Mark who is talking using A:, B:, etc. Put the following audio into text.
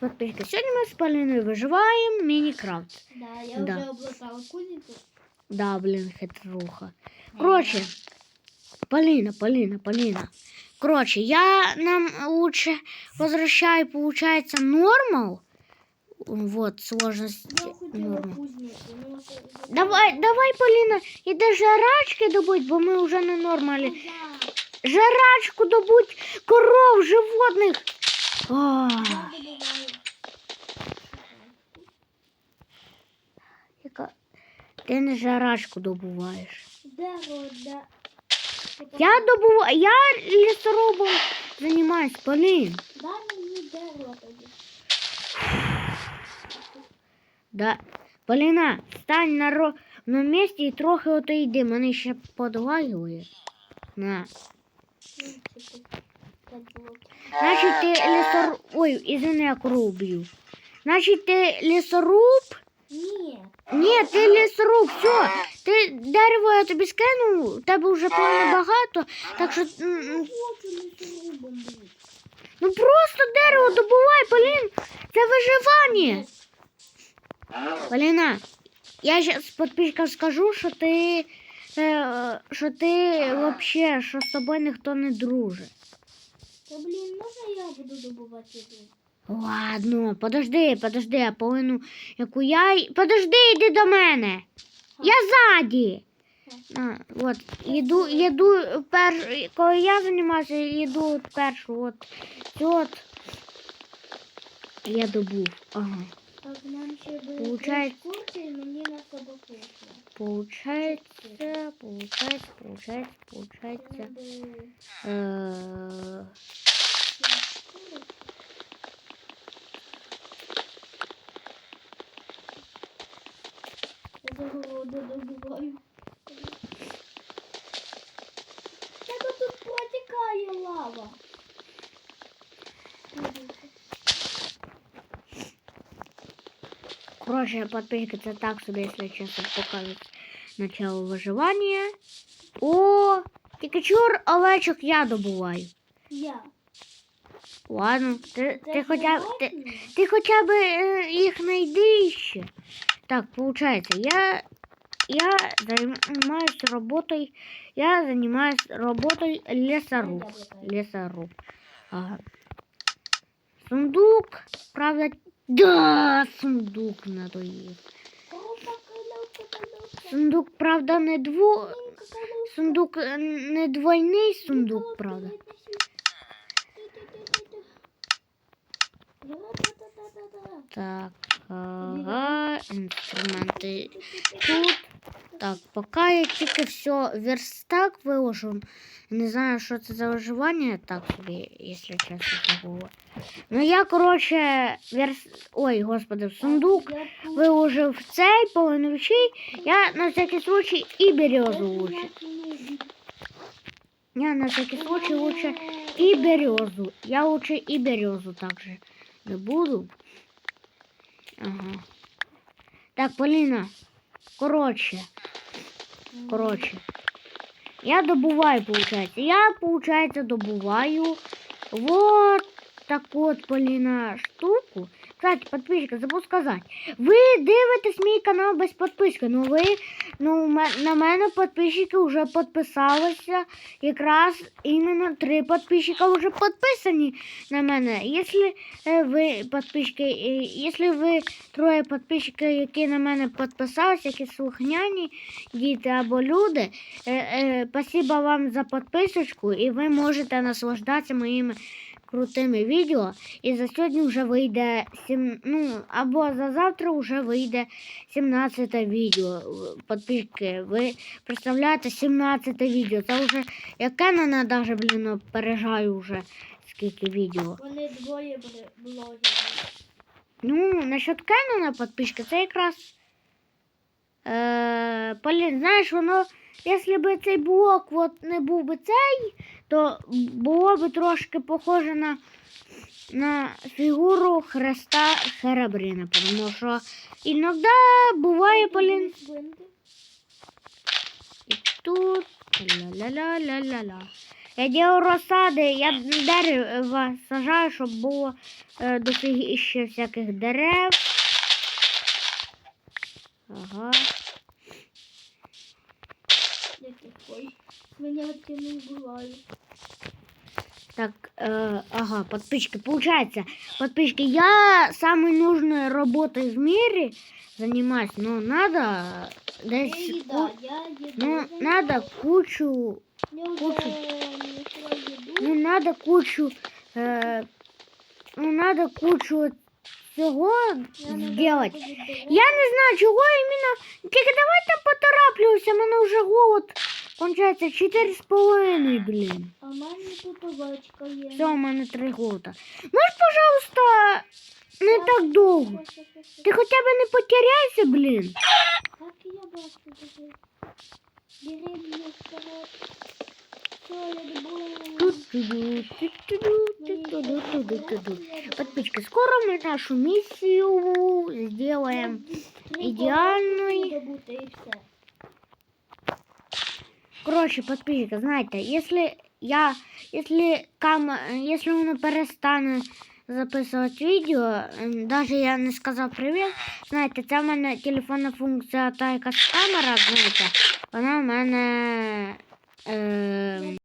A: подписчики. Сьогодні ми з Поліною виживаємо Мінікрафт.
B: Да, я
A: Да.
B: уже облатала кузницу.
A: Да, блін, хитруха. Коротше, Поліна, Поліна, Поліна. Коротше, я нам лучше возвращаю, получается, нормал. Вот, сложность
B: Я хотела
A: норма.
B: кузницу. но это- это-
A: Давай, давай, Поліна, іди жарачки добудь, бо ми вже на нормалі.
B: Куда?
A: Жарачку добудь коров, животних. А,
B: Я добываю.
A: Ти не жарачку добуваєш.
B: Дерево, да. Типа,
A: Я добуваю, я лісорубом займаюсь, Полін.
B: Дай мені дерево тоді.
A: Да. Поліна, стань на ровному місці і трохи отойди, мене ще подлагує. На. Значить, ти лісоруб... Ой, извини, я корову. Значить, ти лісоруб?
B: Ні.
A: Ні, ти лісоруб, все. Ти дерево я тобі скину, у тебе вже плану багато, так що. м, м,
B: хочу лісорубом бути.
A: Ну просто дерево добувай, Полін. Це виживання. Поліна, я зараз підписчикам скажу, що ти. е, Що ти взагалі, що з тобою ніхто не дружить.
B: Та блін, можна я буду добувати їду?
A: Ладно, подожди, подожди, я повинну яку я. Подожди, йди до мене. Я ззаді. А, от, їду, їду перш, коли я займаюся, їду от першу, от, от. Я добув. Ага. Получається-. Получается, получается, получается, получается. Э,
B: Я загороду добуваю. Тебе тут протікає лава.
A: Короче, подписка це так собі, якщо чесно, показують начало виживання. О, тільки чур овечок я добуваю.
B: Я.
A: Ладно, ти, ти хоча б ти, ти хоча б е, їх знайди ще. Так, получается, я, я занимаюсь работой, я занимаюсь работой лесоруб. Лесоруб. Ага. Сундук, правда, да, сундук.
B: Опа, коловка, коловка.
A: Сундук, правда, не дво... Сундук е, не двойний сундук, правда. Так, ага, інструменти тут. Так, поки я тільки все верстак виложу. Не знаю, що це за виживання, так собі, якщо чесно забула. Ну я, коротше, верс... Ой, господи, в сундук виложив цей полиновичий. Я на всякий случай і березу лучше. Я на всякий случай лучше и березу. Я лучше и березу также не буду. Ага. Так, Полина. Короче. Короче. Я добываю, получается. Я, получается, добываю вот такую вот, Полина, штуку. Кстати, подписчики, забув сказати. Ви дивитесь мій канал без підписки. Ну ви ну, на мене підписчики вже підписалися. Якраз іменно три підписчика вже підписані на мене. Якщо е, ви підписчики, е, якщо ви троє підписчиків, які на мене підписалися, які слухняні діти або люди, е, спасибо вам за підписочку і ви можете наслаждатися моїми крутими відео. І за сьогодні вже вийде сім, ну, або за завтра вже вийде 17 відео. Підписки. Ви представляєте 17 відео. Це вже яке на навіть, блін, опережаю вже скільки відео.
B: Вони двоє блогерів.
A: Ну, насчет Кеннона підписки, це якраз. Е, Полін, знаєш, воно, якщо б цей блок от не був би цей, то було б трошки похоже на, на фігуру Христа Херабрина. Тому що іноді буває, Полін, і тут ля-ля-ля-ля-ля-ля. Я ділю розсади, я дерева сажаю, щоб було е, дофігіще всяких дерев. Ага.
B: Ой. Свинятки не вбиваю.
A: Так, э, ага, подписчики. Получается, подписчики, я самой нужной работой в мире занимаюсь, но надо
B: Я
A: десь
B: їда,
A: ку-
B: я їда.
A: ну, надо кучу,
B: Я вже
A: кучу.
B: знайшла їду.
A: ну, надо кучу, э, ну, надо кучу всього
B: Я не
A: сделать.
B: знаю, куди дерев.
A: Я не знаю, чого іменно. Тільки давайте потороплюся, мене вже голод. З половиною, блін.
B: А в мене тут овечка є.
A: Все, у мене три голода. Можеш, пожалуйста, не так довго. Ти хоча б не потеряйся, блін.
B: Так я бачу тебе. Бери вперед. Я.
A: Подписчики, скоро мы нашу миссию сделаем. ідеальної. Короче, подписчики, знаете, если я, если кам, если воно перестане записувати відео, навіть даже я не сказав привіт, знаєте, це в мене телефонна функція та якась камера, знаєте, вона в мене. Е,